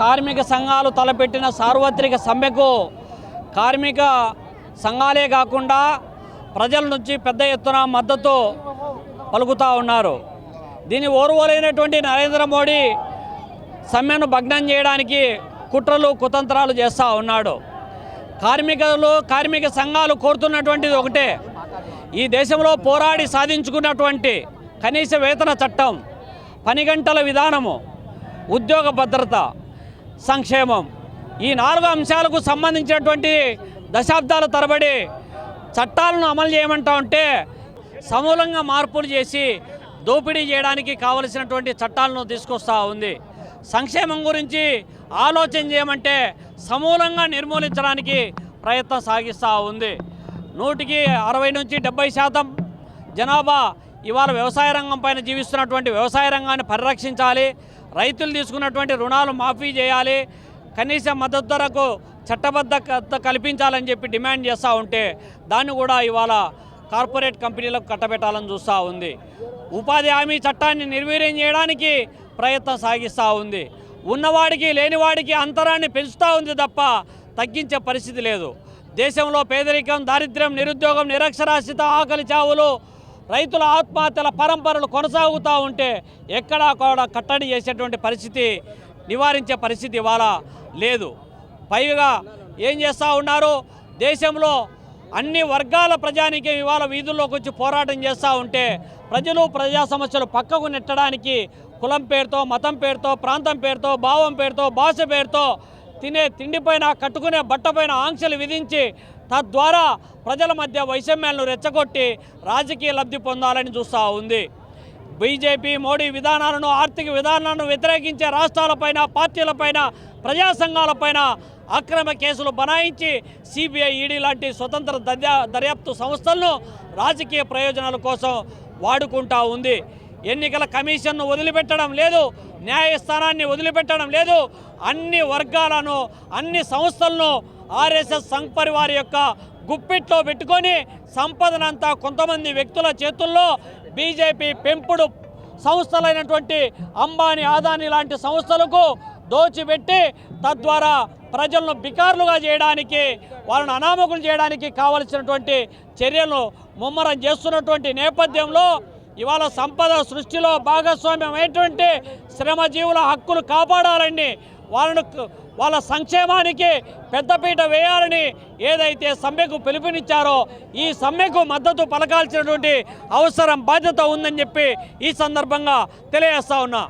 కార్మిక సంఘాలు తలపెట్టిన సార్వత్రిక సమ్మెకు కార్మిక సంఘాలే కాకుండా ప్రజల నుంచి పెద్ద ఎత్తున మద్దతు పలుకుతూ ఉన్నారు. దీని ఓర్వలేనటువంటి నరేంద్ర మోడీ సమ్మెను భగ్నం చేయడానికి కుట్రలు కుతంత్రాలు చేస్తూ ఉన్నాడు. కార్మికులు కార్మిక సంఘాలు కోరుతున్నటువంటిది ఒకటే. ఈ దేశంలో పోరాడి సాధించుకున్నటువంటి కనీస వేతన చట్టం పని గంటల విధానము ఉద్యోగ భద్రత సంక్షేమం. ఈ నాలుగు అంశాలకు సంబంధించినటువంటి దశాబ్దాల తరబడి చట్టాలను అమలు చేయమంటా ఉంటే సమూలంగా మార్పులు చేసి దోపిడీ చేయడానికి కావలసినటువంటి చట్టాలను తీసుకొస్తా ఉంది. సంక్షేమం గురించి ఆలోచన చేయమంటే సమూలంగా నిర్మూలించడానికి ప్రయత్నం సాగిస్తూ ఉంది. నూటికి అరవై నుంచి డెబ్బై శాతం జనాభా ఇవాళ వ్యవసాయ రంగం పైన జీవిస్తున్నటువంటి వ్యవసాయ రంగాన్ని పరిరక్షించాలి. రైతులు తీసుకున్నటువంటి రుణాలు మాఫీ చేయాలి. కనీస మద్దతు ధరకు చట్టబద్ధత కల్పించాలని చెప్పి డిమాండ్ చేస్తూ ఉంటే దాన్ని కూడా ఇవాళ కార్పొరేట్ కంపెనీలకు కట్టబెట్టాలని చూస్తూ ఉంది. ఉపాధి హామీ చట్టాన్ని నిర్వీర్యం చేయడానికి ప్రయత్నం సాగిస్తూ ఉంది. ఉన్నవాడికి లేనివాడికి అంతరాన్ని పెంచుతూ ఉంది తప్ప తగ్గించే పరిస్థితి లేదు. దేశంలో పేదరికం దారిద్ర్యం నిరుద్యోగం నిరక్షరాస్యత ఆకలి చావులు రైతుల ఆత్మహత్యల పరంపరలు కొనసాగుతూ ఉంటే ఎక్కడా కూడా కట్టడి చేసేటువంటి పరిస్థితి నివారించే పరిస్థితి ఇవాళ లేదు. పైగా ఏం చేస్తూ ఉన్నారు? దేశంలో అన్ని వర్గాల ప్రజానికి ఇవాళ వీధుల్లోకి వచ్చి పోరాటం చేస్తూ ఉంటే ప్రజలు ప్రజా సమస్యలు పక్కకు నెట్టడానికి కులం పేరుతో మతం పేరుతో ప్రాంతం పేరుతో భావం పేరుతో భాష పేరుతో తినే తిండిపైన కట్టుకునే బట్టపైన ఆంక్షలు విధించి తద్వారా ప్రజల మధ్య వైషమ్యాలను రెచ్చగొట్టి రాజకీయ లబ్ధి పొందాలని చూస్తూ ఉంది. బీజేపీ మోడీ విధానాలను ఆర్థిక విధానాలను వ్యతిరేకించే రాష్ట్రాలపైన పార్టీలపైన ప్రజా సంఘాలపైన అక్రమ కేసులు బనాయించి సిబిఐ ఈడీ లాంటి స్వతంత్ర దర్యా దర్యాప్తు సంస్థలను రాజకీయ ప్రయోజనాల కోసం వాడుకుంటా ఉంది. ఎన్నికల కమిషన్ను వదిలిపెట్టడం లేదు న్యాయస్థానాన్ని వదిలిపెట్టడం లేదు అన్ని వర్గాలను అన్ని సంస్థలను ఆర్ఎస్ఎస్ సంఘ్ పరివార్ యొక్క గుప్పిట్లో పెట్టుకొని సంపదనంతా కొంతమంది వ్యక్తుల చేతుల్లో బీజేపీ పెంపుడు సంస్థలైనటువంటి అంబానీ ఆదాని లాంటి సంస్థలకు దోచిపెట్టి తద్వారా ప్రజలను బికార్లుగా చేయడానికి వాళ్ళను అనామకులు చేయడానికి కావలసినటువంటి చర్యలు ముమ్మరం చేస్తున్నటువంటి నేపథ్యంలో ఇవాళ సంపద సృష్టిలో భాగస్వామ్యం అయినటువంటి శ్రమజీవుల హక్కులు కాపాడాలని వాళ్ళను వాళ్ళ సంక్షేమానికి పెద్దపీట వేయాలని ఏదైతే సమ్మెకు పిలుపునిచ్చారో ఈ సమ్మెకు మద్దతు పలకాల్సినటువంటి అవసరం బాధ్యత ఉందని చెప్పి ఈ సందర్భంగా తెలియజేస్తా ఉన్నా.